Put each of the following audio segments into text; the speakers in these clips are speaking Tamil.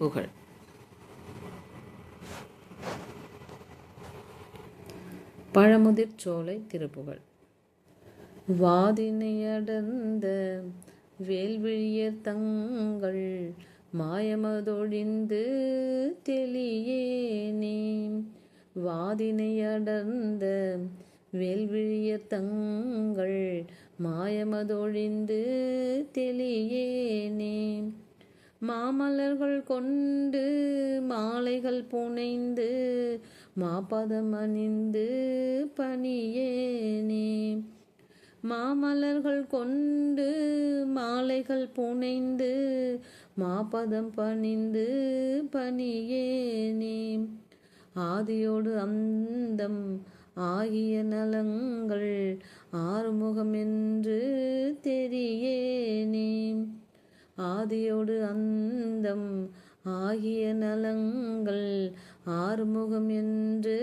புகழ் பழமுதிர் சோலை திருப்புகழ். வாதினையடர்ந்த வேல்விழிய வேல்விழியர் தங்கள் மாயமதொழிந்து தெளியேனே. வாதினையடர்ந்த வேல்விழிய வேல்விழியர் தங்கள் மாயமதொழிந்து தெளியேனே. மாமலர்கள் கொண்டு மாலைகள் புனைந்து மாபதம் அணிந்து பணியேனே. மாமலர்கள் கொண்டு மாலைகள் புனைந்து மாபதம் பணிந்து பணியேனே. ஆதியோடு அந்தம் ஆகிய நலங்கள் ஆறுமுகம் என்று தெரியேனே. ஆதியோடு அந்த ஆனந்தம் ஆகிய நலங்கள் ஆறுமுகம் என்று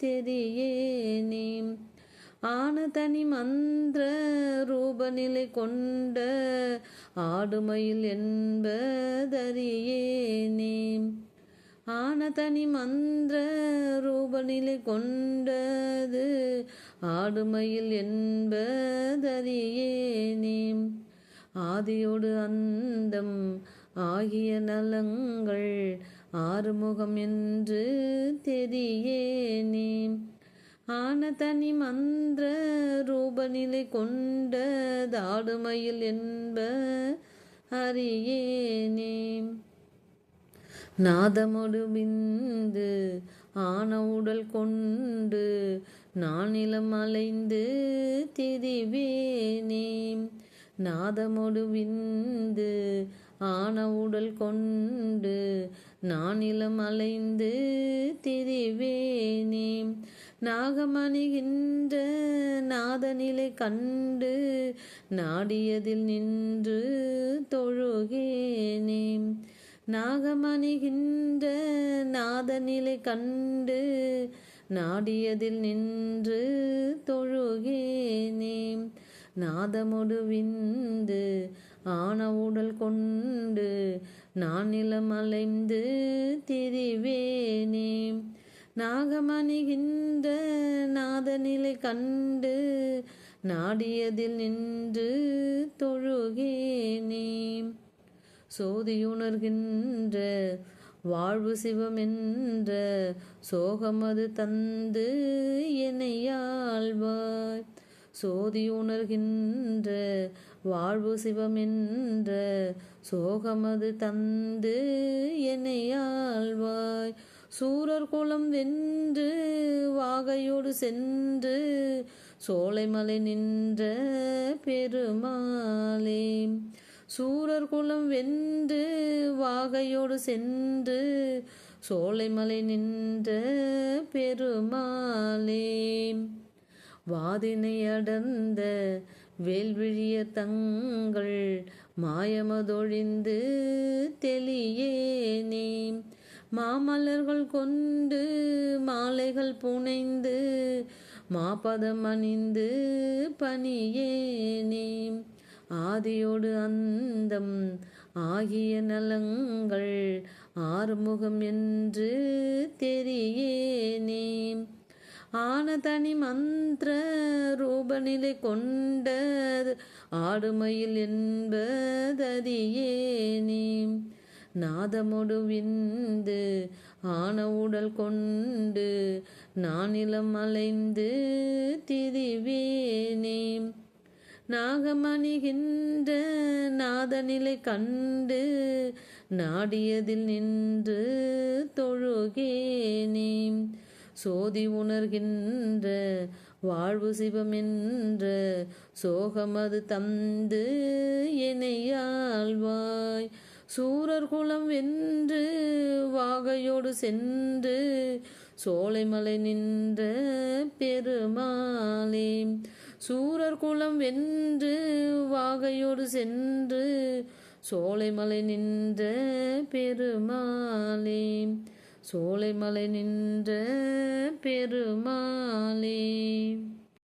தெரியேனே ஆன தனி மந்திர ரூபநிலை கொண்ட ஆடுமயில் என்பதறியேனே ஆன தனி மந்திர ரூபநிலை கொண்டது ஆடுமையில் என்பதறியேனே ஆதியோடு அந்தம் ஆகிய நலங்கள் ஆறுமுகம் என்று தெரியேனே. ஆன தனி மந்திர ரூபநிலை கொண்ட தாடுமையில் என்ப அறியேனே. நாதமொடு விந்து ஆன உடல் கொண்டு நானிலம் அலைந்து திரிவேனே. நாதமொடு விந்து ஆன உடல் கொண்டு நானிலம் அலைந்து திரிவேனே. நாகமணிகின்ற நாதநிலை கண்டு நாடியதில் நின்று தொழுகேனே. நாகமணிகின்ற நாதநிலை கண்டு நாடியதில் நின்று தொழுகேனே. நாதமொடு விந்து ஆன உடல் கொண்டு நான் நிலம் அலைந்து திரிவேனே. நாகமணிகின்ற நாதநிலை கண்டு நாடியதில் நின்று தொழுகேனே. சோதியுணர்கின்ற வாழ்வு சிவமென்ற சோகமது தந்து என்னையாழ்வாய் சோதி உணர்கின்ற வாழ்வு சிவமென்ற சோகமது தந்து என்னையாழ்வாய் சூரர் குலம் வென்று வாகையோடு சென்று சோலைமலை நின்ற பெருமாளே. சூரர் குலம் வென்று வாகையோடு சென்று சோலைமலை நின்ற பெருமாளே. வாதினை அடர்ந்த வேல்விழிய தங்கள் மாயமதொழிந்து தெளியேனே. மாமலர்கள் கொண்டு மாலைகள் புனைந்து மாபதம் அணிந்து பணியேனே. ஆதியோடு அந்தம் ஆகிய நலங்கள் ஆறுமுகம் என்று தெரியேனே. ஆனதனி மந்திர ரூபநிலை கொண்ட ஆடுமையில் என்பதறியேனே நாதமொடு விந்து ஆன உடல் கொண்டு நானிலம் அலைந்து திரிவேனே நாகமணிகின்ற நாதநிலை கண்டு நாடியதில் நின்று தொழுகேனே சோதி உணர்கின்ற வாழ்வு சிவம் சிவமென்ற சோகமது தந்து எனையாழ்வாய் சூரர் குலம் வென்று வாகையோடு சென்று சோலைமலை நின்ற பெருமாளே. சூரர் குலம் வென்று வாகையோடு சென்று சோலைமலை நின்ற பெருமாளே. சோலைமலை நின்ற பெருமாளே.